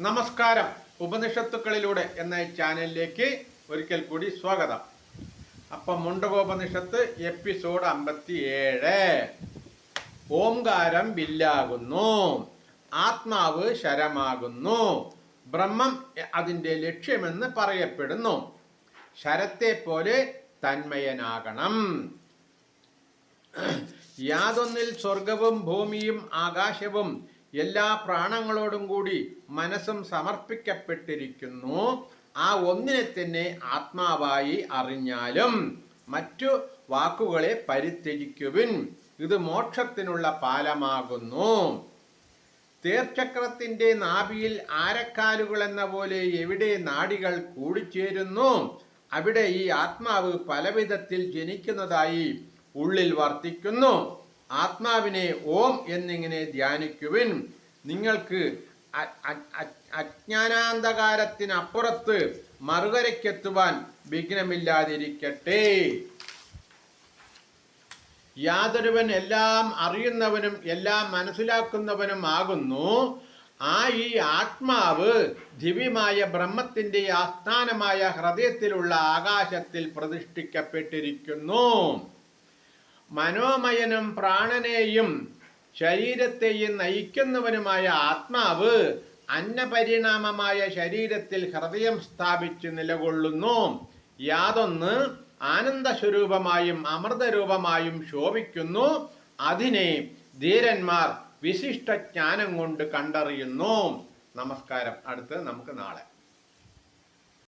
നമസ്കാരം. ഉപനിഷത്തുക്കളിലൂടെ എന്ന ചാനലിലേക്ക് ഒരിക്കൽ കൂടി സ്വാഗതം. അപ്പം മുണ്ടകോപനിഷത്ത് എപ്പിസോഡ് അമ്പത്തി ഏഴ് ഓംകാരം വില്ലാകുന്നു. ആത്മാവ് ശരമാകുന്നു. ബ്രഹ്മം അതിന്റെ ലക്ഷ്യമെന്ന് പറയപ്പെടുന്നു. ശരത്തെ പോലെ തന്മയനാകണം. യാതൊന്നിൽ സ്വർഗവും ഭൂമിയും ആകാശവും എല്ലാ പ്രാണങ്ങളോടും കൂടി മനസ്സും സമർപ്പിക്കപ്പെട്ടിരിക്കുന്നു. ആ ഒന്നിനെ തന്നെ ആത്മാവായി അറിഞ്ഞാലും മറ്റു വാക്കുകളെ പരിത്യജിക്കുവിൻ. ഇത് മോക്ഷത്തിനുള്ള പാലമാകുന്നു. തേർച്ചക്രത്തിന്റെ നാഭിയിൽ ആരക്കാലുകൾ എന്ന പോലെ എവിടെ നാടികൾ കൂടിച്ചേരുന്നു? അവിടെ ഈ ആത്മാവ് പലവിധത്തിൽ ജനിക്കുന്നതായി ഉള്ളിൽ വർത്തിക്കുന്നു. ആത്മാവിനെ ഓം എന്നിങ്ങനെ ധ്യാനിക്കുവിൻ. നിങ്ങൾക്ക് അജ്ഞാനാന്ധകാരത്തിനപ്പുറത്ത് മറുകരയ്ക്കെത്തുവാൻ വിഘ്നമില്ലാതിരിക്കട്ടെ. യാതൊരുവൻ എല്ലാം അറിയുന്നവനും എല്ലാം മനസ്സിലാക്കുന്നവനും ആകുന്നു. ആ ഈ ആത്മാവ് ദിവ്യമായ ബ്രഹ്മത്തിന്റെ ആസ്ഥാനമായ ഹൃദയത്തിലുള്ള ആകാശത്തിൽ പ്രതിഷ്ഠിക്കപ്പെട്ടിരിക്കുന്നു. മനോമയനും പ്രാണനെയും ശരീരത്തെയും നയിക്കുന്നവനുമായ ആത്മാവ് അന്നപരിണാമമായ ശരീരത്തിൽ ഹൃദയം സ്ഥാപിച്ച് നിലകൊള്ളുന്നു. യാതൊന്ന് ആനന്ദസ്വരൂപമായും അമൃതരൂപമായും ശോഭിക്കുന്നു. അതിനെ ധീരന്മാർ വിശിഷ്ട ജ്ഞാനം കൊണ്ട് കണ്ടറിയുന്നു. നമസ്കാരം. അടുത്ത് നമുക്ക് നാളെ.